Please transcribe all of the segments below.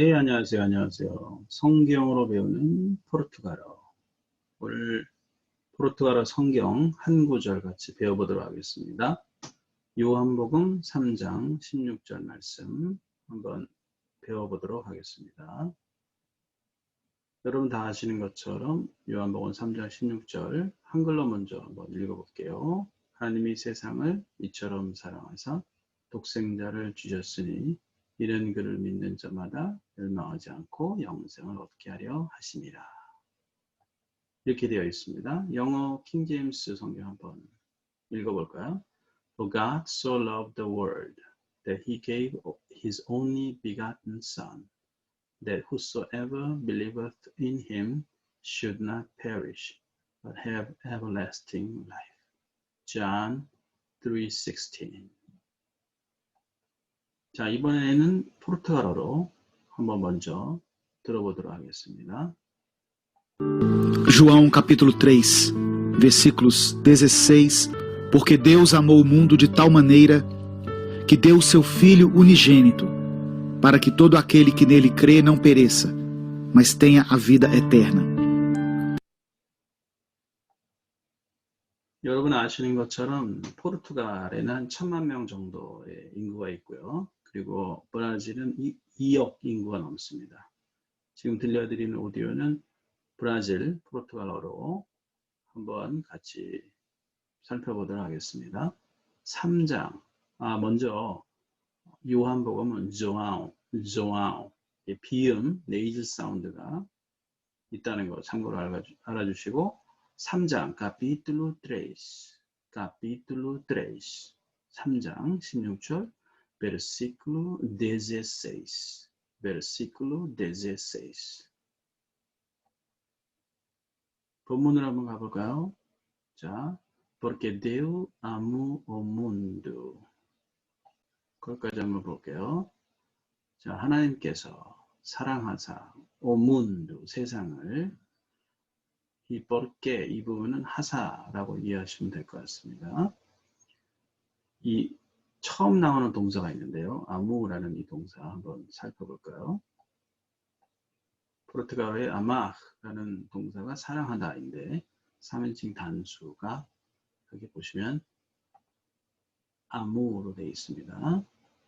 네, 안녕하세요. 안녕하세요. 성경으로 배우는 포르투갈어. 오늘 포르투갈어 성경 한 구절 같이 배워보도록 하겠습니다. 요한복음 3장 16절 말씀 한번 배워보도록 하겠습니다. 여러분 다 아시는 것처럼 요한복음 3장 16절 한글로 먼저 한번 읽어볼게요. 하나님이 세상을 이처럼 사랑하사 독생자를 주셨으니 이런 그를 믿는 자마다 멸망하지 않고 영생을 얻게 하려 하심이라. 이렇게 되어 있습니다. 영어 킹제임스 성경 한번 읽어볼까요? For God so loved the world that he gave his only begotten Son, that whosoever believeth in him should not perish, but have everlasting life. John 3:16 자, 이번에는 포르투갈어로 한번 먼저 들어보도록 하겠습니다. João capítulo 3, versículos 16. Porque Deus amou o mundo de tal maneira que deu o seu Filho unigênito, para que todo aquele que nele crê não pereça, mas tenha a vida eterna. 여러분 아시는 것처럼 포르투갈에는 한 천만 명 정도의 인구가 있고요. 그리고 브라질은 2억 인구가 넘습니다. 지금 들려드리는 오디오는 브라질, 포르투갈어로 한번 같이 살펴보도록 하겠습니다. 3장. 아, 먼저 요한복음은 조아오, 조아오. 비음, 네이즈 사운드가 있다는 거 참고로 알아주 시고 3장 capítulo 3 capítulo 3 3장 16절 versículo 16 versículo 16 본문을 한번 가볼까요? 자, porque Deus amou o mundo. 거기까지 한번 볼게요. 자, 하나님께서 사랑하사 오 문도 세상을. 이 porque 이 부분은 하사라고 이해하시면 될 것 같습니다. 이 처음 나오는 동사가 있는데요. 아무라는 이 동사 한번 살펴볼까요? 포르투갈어의 아마라는 동사가 사랑하다인데 3인칭 단수가 여기 보시면 아무로 되어 있습니다.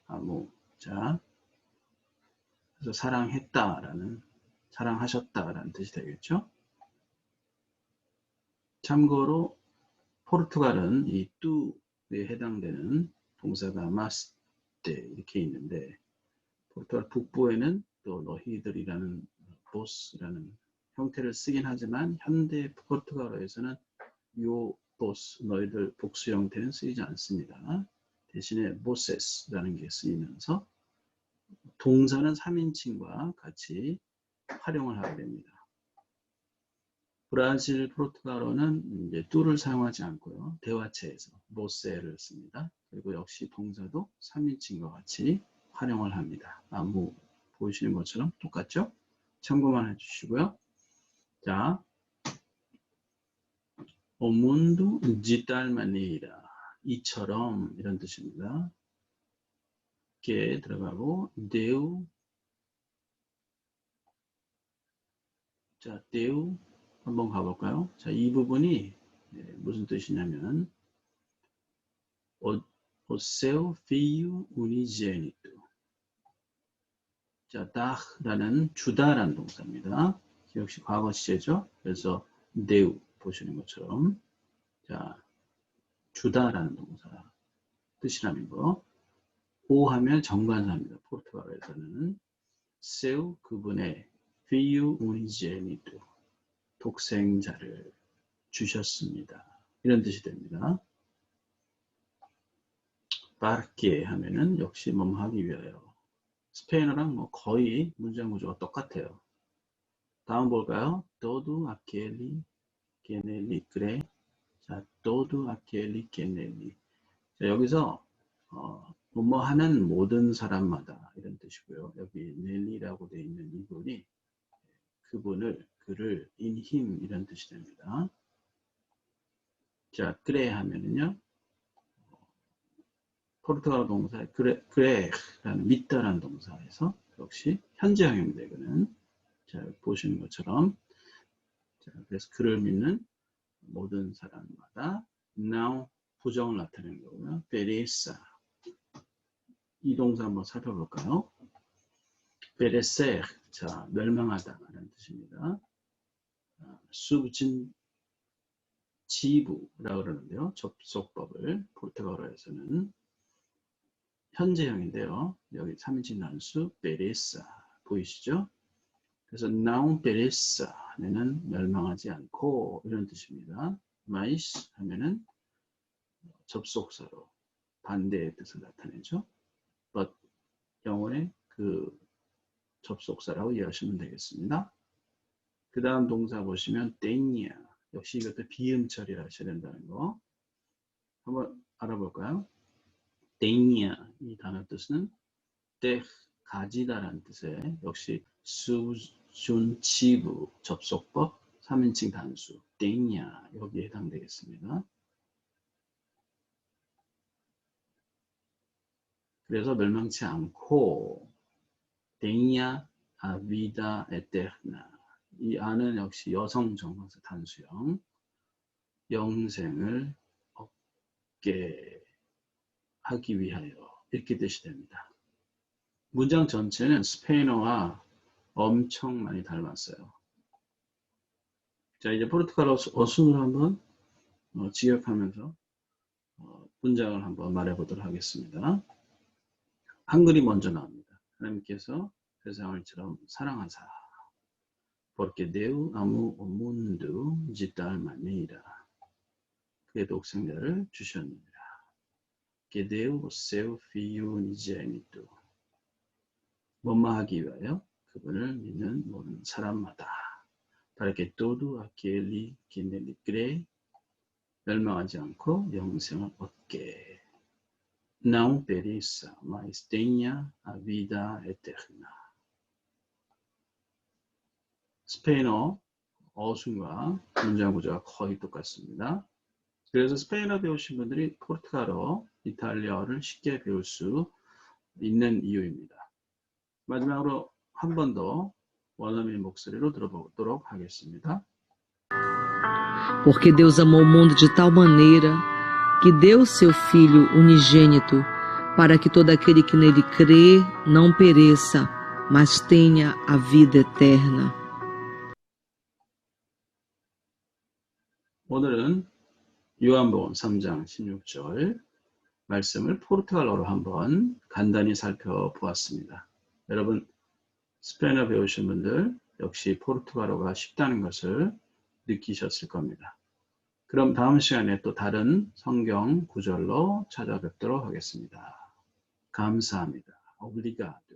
아무. 자, 그래서 사랑했다라는 사랑하셨다라는 뜻이 되겠죠. 참고로 포르투갈은 이 뚜에 해당되는 동사가 마스테 이렇게 있는데 포르투갈 북부에는 또 너희들이라는 보스라는 형태를 쓰긴 하지만 현대 포르투갈어에서는 요 보스 너희들 복수 형태는 쓰이지 않습니다. 대신에 보세스라는 게 쓰이면서 동사는 3인칭과 같이 활용을 하게 됩니다. 브라질, 포르투갈어는 이제 뚜를 사용하지 않고요. 대화체에서 모세를 씁니다. 그리고 역시 동사도 3인칭과 같이 활용을 합니다. 아무 보이시는 것처럼 똑같죠? 참고만 해주시고요. 자, tal maneira 이처럼 이런 뜻입니다. 이렇게 들어가고 deu 자, deu 한번 가볼까요? 자, 이 부분이 네, 무슨 뜻이냐면 o, seu filho unigênito 자, 다라는 주다라는 동사입니다. 역시 과거 시제죠. 그래서 deu 보시는 것처럼 자, 주다라는 동사 뜻이라는 거. 오 하면 정관사입니다. 포르투갈에서는 seu 그분의 filho unigênito 독생자를 주셨습니다. 이런 뜻이 됩니다. 빠르게 하면은 역시 뭐뭐 하기 위하여. 스페인어랑 뭐 거의 문장 구조가 똑같아요. 다음 볼까요? todo aquele que nele crê. 자, todo aquele que nele. 자, 여기서 어, 뭐뭐 하는 모든 사람마다 이런 뜻이고요. 여기 넬리라고 되어 있는 이분이 그분을 그를 in him 이런 뜻이 됩니다. 자, 그래 하면은요. 포르투갈어 동사 그래 그래라는 믿다라는 동사에서 역시 현재형입니다. 이거는 자 보시는 것처럼 자, 그래서 그를 믿는 모든 사람마다 now 부정을 나타내는 거고요. perecer 이 동사 한번 살펴볼까요? perecer 자 멸망하다라는 뜻입니다. 아, 수진 지부라고 그러는데요. 접속법을 포르투갈어에서는 현재형인데요. 여기 3인칭 단수 perecer 보이시죠? 그래서 pereça 하면은 멸망하지 않고 이런 뜻입니다. mais 하면은 접속사로 반대의 뜻을 나타내죠. but 영어의 그 접속사라고 이해하시면 되겠습니다. 그 다음 동사 보시면 tenía 역시 이것도 비음 처리를 하셔야 된다는 거. 한번 알아볼까요? tenía 이 단어 뜻은 때 가지다라는 뜻의 역시 수준치부 접속법 3인칭 단수. tenía 여기에 해당되겠습니다. 그래서 멸망치 않고 a vida eterna 이 안은 역시 여성 정관사 단수형 영생을 얻게 하기 위하여 이렇게 뜻이 됩니다. 문장 전체는 스페인어와 엄청 많이 닮았어요. 자 이제 포르투갈어 어순을 한번 어, 지역하면서 어, 문장을 한번 말해보도록 하겠습니다. 한글이 먼저 나옵니다. 하나님께서 세상을 처럼 사랑하사 porque Deus amou o mundo de tal maneira 그의 독생자를 주셨느니라 que deu o seu filho unigênito 뭐뭐 하기 위하여 그분을 믿는 모든 사람마다 para que todo aquele que nele crê 멸망하지 않고 영생을 얻게 não pereça, mas tenha a vida eterna. 스페인어 어순과 문장 구조가 거의 똑같습니다. 그래서 스페인어 배우신 분들이 포르투갈어, 이탈리아어를 쉽게 배울 수 있는 이유입니다. 마지막으로 한 번 더 원어민 목소리로 들어보도록 하겠습니다. Porque Deus amou o mundo de tal maneira que deu seu Filho unigênito, para que todo aquele que nele crê não pereça, mas tenha a vida eterna. 오늘은 요한복음 3장 16절 말씀을 포르투갈어로 한번 간단히 살펴보았습니다. 여러분 스페인어 배우신 분들 역시 포르투갈어가 쉽다는 것을 느끼셨을 겁니다. 그럼 다음 시간에 또 다른 성경 구절로 찾아뵙도록 하겠습니다. 감사합니다. 오브리가도.